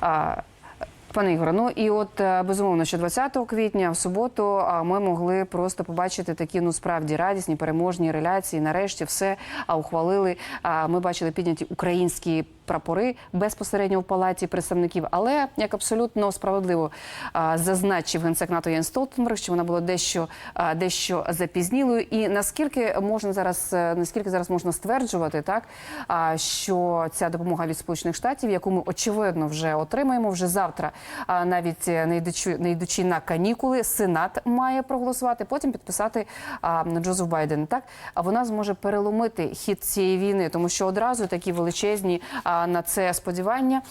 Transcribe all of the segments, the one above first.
А, Пане Ігоре, ну і от е, безумовно, що 20 квітня в суботу ми могли просто побачити такі ну справді радісні переможні реляції. Нарешті все ухвалили. Ми бачили підняті українські прапори безпосередньо в палаті представників. Але як абсолютно справедливо зазначив генсек НАТО Єн Столтенберг, що вона була дещо дещо запізнілою. І наскільки можна зараз, е, наскільки зараз можна стверджувати, так що ця допомога від Сполучених Штатів, яку ми очевидно вже отримаємо вже завтра, навіть е, не йдучи, не йдучи на канікули, Сенат має проголосувати, потім підписати а, Джозеф Байден. Так вона зможе переломити хід цієї війни, тому що одразу такі величезні на це сподівання.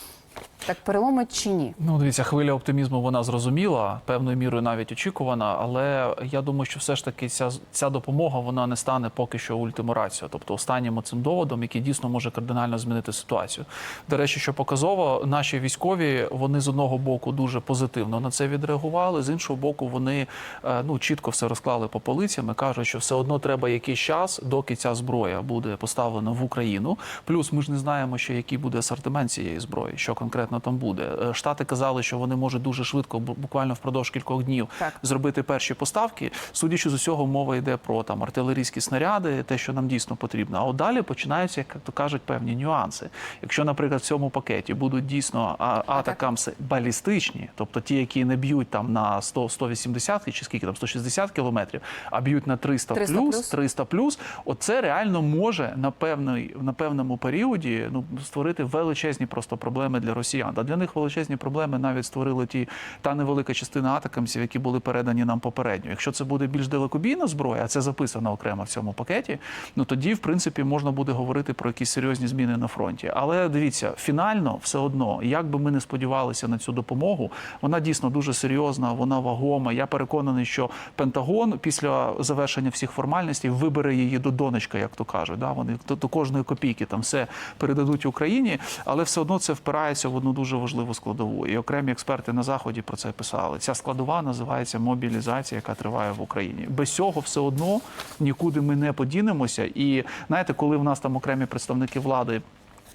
Так переломить чи ні? Ну, дивіться, хвиля оптимізму вона зрозуміла, певною мірою навіть очікувана. Але я думаю, що все ж таки ця, ця допомога вона не стане поки що ультиморацією, тобто останнім цим доводом, який дійсно може кардинально змінити ситуацію. До речі, що показово, наші військові вони з одного боку дуже позитивно на це відреагували, з іншого боку, вони е, ну чітко все розклали по полицям і кажуть, що все одно треба якийсь час, доки ця зброя буде поставлена в Україну. Плюс ми ж не знаємо, що який буде асортимент цієї зброї, що конкретно там буде. Е, Штати казали, що вони можуть дуже швидко, бу- буквально впродовж кількох днів, Так. зробити перші поставки. Судячи з усього, мова йде про там артилерійські снаряди, те, що нам дійсно потрібно. А от далі починаються, як то кажуть, певні нюанси. Якщо, наприклад, в цьому пакеті будуть дійсно атакамси балістичні, тобто ті, які не б'ють там на 100, 180 чи скільки там 160 кілометрів, а б'ють на 300, 300 плюс, плюс. 300 плюс, оце реально може на певний на певному періоді ну створити величезні просто проблеми для росіян. А для них величезні проблеми навіть створили ті та невелика частина атакамсів, які були передані нам попередньо. Якщо це буде більш далекобійна зброя, а це записано окремо в цьому пакеті, ну тоді, в принципі, можна буде говорити про якісь серйозні зміни на фронті. Але дивіться, фінально все одно, як би ми не сподівалися на цю допомогу, вона дійсно дуже серйозна, вона вагома. Я переконаний, що Пентагон після завершення всіх формальностей вибере її до донечка, як то кажуть. Да? Вони до, до кожної копійки там все передадуть Україні, але все одно це впирається в одну дуже важливу складову. І окремі експерти на заході про це писали. Ця складова називається мобілізація, яка триває в Україні. Без цього все одно нікуди ми не подінемося. І знаєте, коли в нас там окремі представники влади.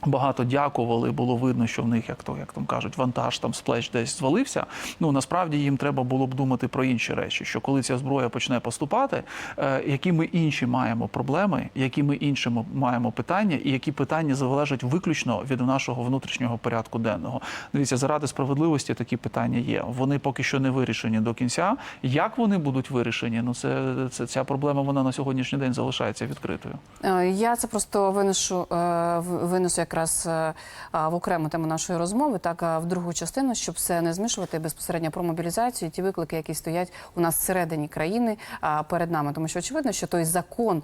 Багато дякували, було видно, що в них, як то як там кажуть, вантаж там сплеч десь звалився. Ну насправді їм треба було б думати про інші речі. Що коли ця зброя почне поступати, е, які ми інші маємо проблеми, які ми інші маємо питання, і які питання залежать виключно від нашого внутрішнього порядку денного. Дивіться, заради справедливості такі питання є. Вони поки що не вирішені до кінця. Як вони будуть вирішені? Ну це, це ця проблема вона на сьогоднішній день залишається відкритою. Е, Я це просто виношу, е, винесу якраз е, в окрему тему нашої розмови, так в другу частину, щоб все не змішувати безпосередньо про мобілізацію, ті виклики, які стоять у нас всередині країни перед нами. Тому що очевидно, що той закон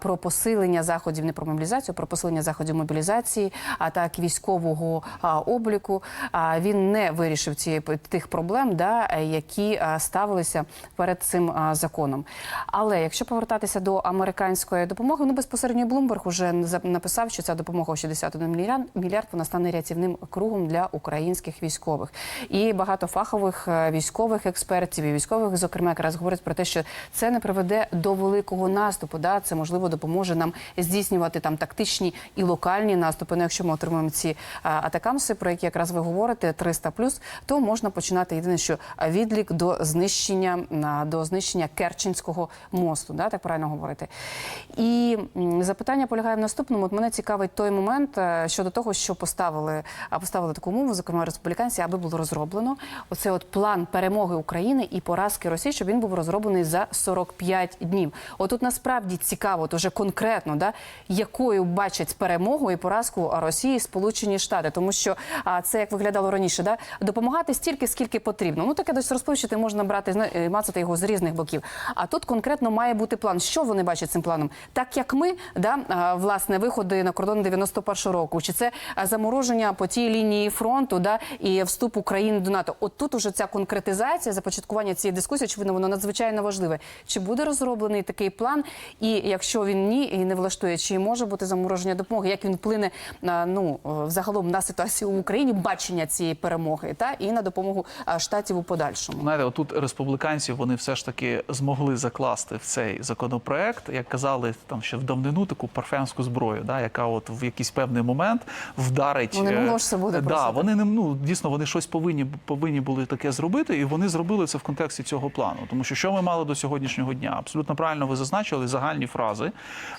про посилення заходів, не про мобілізацію, про посилення заходів мобілізації, а так військового обліку, він не вирішив ці тих проблем, да, е, які ставилися перед цим законом. Але якщо повертатися до американської допомоги, ну безпосередньо Блумберг уже написав, що ця допомога у 61 мільярд, мільярд вона стане рятівним кругом для українських військових. І багато фахових е, військових експертів і військових, зокрема, якраз говорять про те, що це не приведе до великого наступу. Да, це можливо допоможе нам здійснювати там тактичні і локальні наступи. Ну, якщо ми отримаємо ці а, атакамси, про які якраз ви говорите, 300 то можна починати єдине, що відлік до знищення а, до знищення Керченського мосту. Да, так правильно говорити. І запитання полягає в наступному. От мене цікавить той момент е, щодо того, що поставили, поставили таку умову, зокрема республіканці, аби було розроблено оце от план перемоги України і поразки Росії, щоб він був розроблений за 45 днів. От тут насправді цікаво, от уже конкретно, да, якою бачать перемогу і поразку Росії Сполучені Штати, тому що а, це як виглядало раніше, да, допомагати стільки, скільки потрібно. Ну таке десь розпливчити можна брати е, мацати його з різних боків. А тут конкретно має бути план. Що вони бачать цим планом? Так як ми, да, власне, виходи на кордон 91 року, чи це замороження по тій лінії фронту, да, і вступ України до НАТО. От тут уже ця конкретизація, започаткування цієї дискусії, очевидно, воно надзвичайно важливе. Чи буде розроблений такий план? І якщо він ні і не влаштує, чи може бути замороження допомоги? Як він вплине на ну е, взагалом на ситуацію в Україні, бачення цієї перемоги, та і на допомогу штатів у подальшому? Знаєте, отут республіканці вони все ж таки змогли закласти в цей законопроект, як казали там ще в давнину таку парфянську зброю, да, яка от в якийсь певний момент вдарить. Вони е, думали, це буде да, вони не ну дійсно вони щось повинні повинні були таке зробити, і вони зробили це в контексті цього плану. Тому що що ми мали до сьогоднішнього дня? Абсолютно правильно ви зазначили загальні фрази.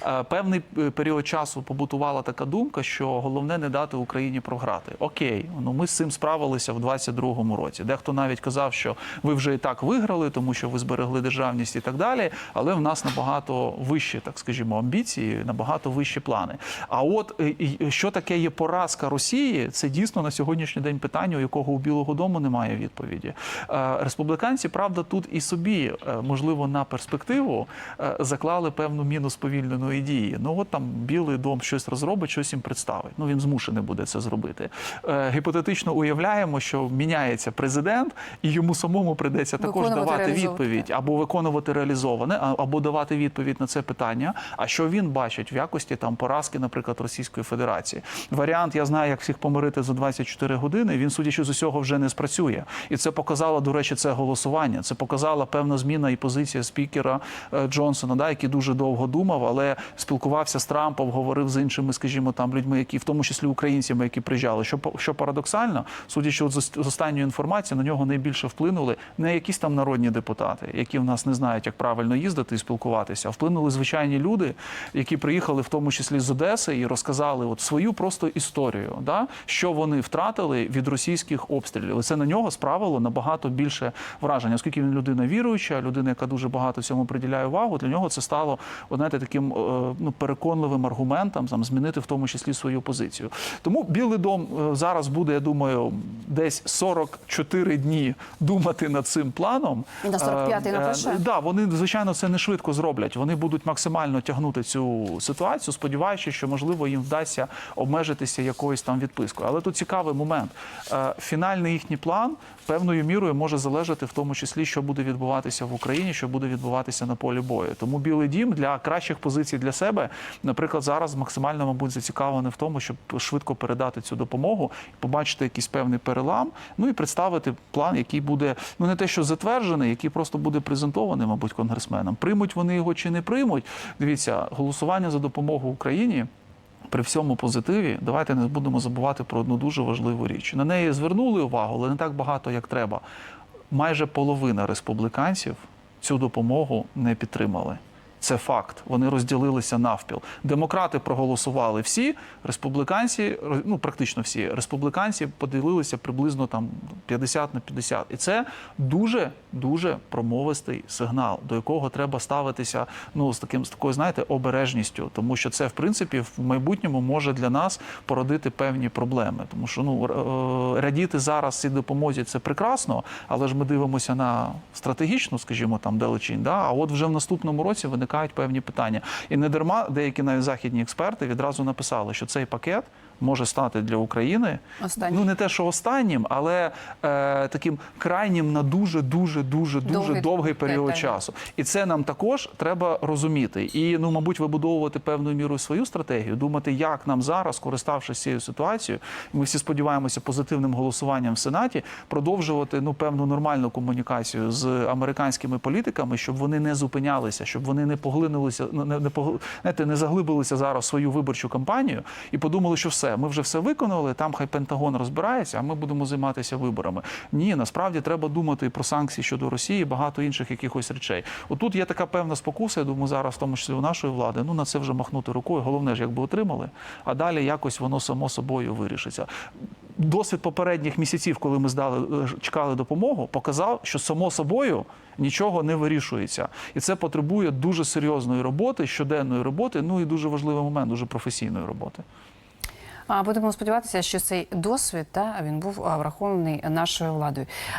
Е, Певний е, період часу побутувала така думка, що головне не дати Україні програти. Окей, ну ми з цим справилися в 22-му році. Дехто навіть казав, що ви вже і так виграли, тому що ви зберегли державність і так далі. Але в нас набагато вищі, так скажімо, амбіції, набагато вищі плани. А от е, і що таке є поразка Росії, це дійсно на сьогоднішній день питання, у якого у Білого Дому немає відповіді. Е, Республіканці, правда, тут і собі, е, можливо, на перспективу е, заклали певну міну сповільненої дії. Ну от там Білий дом щось розробить, щось їм представить. Ну він змушений буде це зробити. Гіпотетично уявляємо, що міняється президент, і йому самому придеться також Виконувати, давати відповідь або виконувати реалізоване, або давати відповідь на це питання. А що він бачить в якості там поразки, наприклад, Російської Федерації? Варіант я знаю, як всіх помирити за 24 години. Він, судячи з усього, вже не спрацює. І це показало, до речі, це голосування. Це показала певна зміна і позиція спікера е, Джонсона, да, який дуже довго думав, але спілкувався з Трампом, говорив з іншими, скажімо, там людьми, які в тому числі українцями, які приїжджали. Що що парадоксально, судячи от з останньої інформації, на нього найбільше вплинули не якісь там народні депутати, які в нас не знають, як правильно їздити і спілкуватися, а вплинули звичайні люди, які приїхали в тому числі з Одеси і розказали от свою просто історію, да, що вони втратили від російських обстрілів. І це на нього справило набагато більше враження, оскільки він людина віруюча, людина, яка дуже багато цьому приділяє увагу. Для нього це стало знаєте, таким е, ну переконливим аргументом там змінити в тому числі свою позицію. Тому Білий дом е, зараз буде, я думаю, десь 44 дні думати над цим планом. І на 45-й Е, е, напише? Да, вони звичайно це не швидко зроблять. Вони будуть максимально тягнути цю ситуацію, сподіваючись, що можливо їм вдасться обмежитися якоюсь там відпискою. Але тут цікавий момент. Е, Фінальний їхній план певною мірою може залежати в тому числі, що буде відбуватися в Україні, що буде відбуватися на полі бою. Тому Білий Дім для кращих позицій для себе, наприклад, зараз максимально, мабуть, зацікавлений в тому, щоб швидко передати цю допомогу, побачити якийсь певний перелам, ну і представити план, який буде ну не те, що затверджений, який просто буде презентований, мабуть, конгресменам. Приймуть вони його чи не приймуть. Дивіться, голосування за допомогу Україні. При всьому позитиві, давайте не будемо забувати про одну дуже важливу річ. На неї звернули увагу, але не так багато, як треба. Майже половина республіканців цю допомогу не підтримали. Це факт. Вони розділилися навпіл. Демократи проголосували всі, республіканці, ну практично всі, республіканці поділилися приблизно там 50 на 50. І це дуже дуже промовистий сигнал, до якого треба ставитися ну з таким з такою, знаєте, обережністю, тому що це в принципі в майбутньому може для нас породити певні проблеми. Тому що ну е, радіти зараз цій допомозі це прекрасно, але ж ми дивимося на стратегічну, скажімо, там далечінь. Да? А от вже в наступному році виникають певні питання. І не дарма деякі навіть західні експерти відразу написали, що цей пакет. Може стати для України Останнім. ну не те, що останнім, але е, таким крайнім на дуже дуже дуже дуже Довгий довгий період термін. часу. І це нам також треба розуміти. І ну, мабуть, вибудовувати певною мірою свою стратегію, думати, як нам зараз, користавшись цією ситуацією, ми всі сподіваємося позитивним голосуванням в Сенаті, продовжувати ну певну нормальну комунікацію з американськими політиками, щоб вони не зупинялися, щоб вони не поглинулися, не, не, знаєте, не заглибилися зараз в свою виборчу кампанію і подумали, що все, ми вже все виконали. Там хай Пентагон розбирається, а ми будемо займатися виборами. Ні, насправді треба думати про санкції щодо Росії, і багато інших якихось речей. Отут є така певна спокуса. Я думаю, зараз в тому числі у нашої влади. Ну на це вже махнути рукою. Головне ж, якби отримали, а далі якось воно само собою вирішиться. Досвід попередніх місяців, коли ми здали е, чекали допомогу, показав, що само собою нічого не вирішується, і це потребує дуже серйозної роботи, щоденної роботи. Ну і дуже важливий момент, дуже професійної роботи. А будемо сподіватися, що цей досвід та він був врахований нашою владою.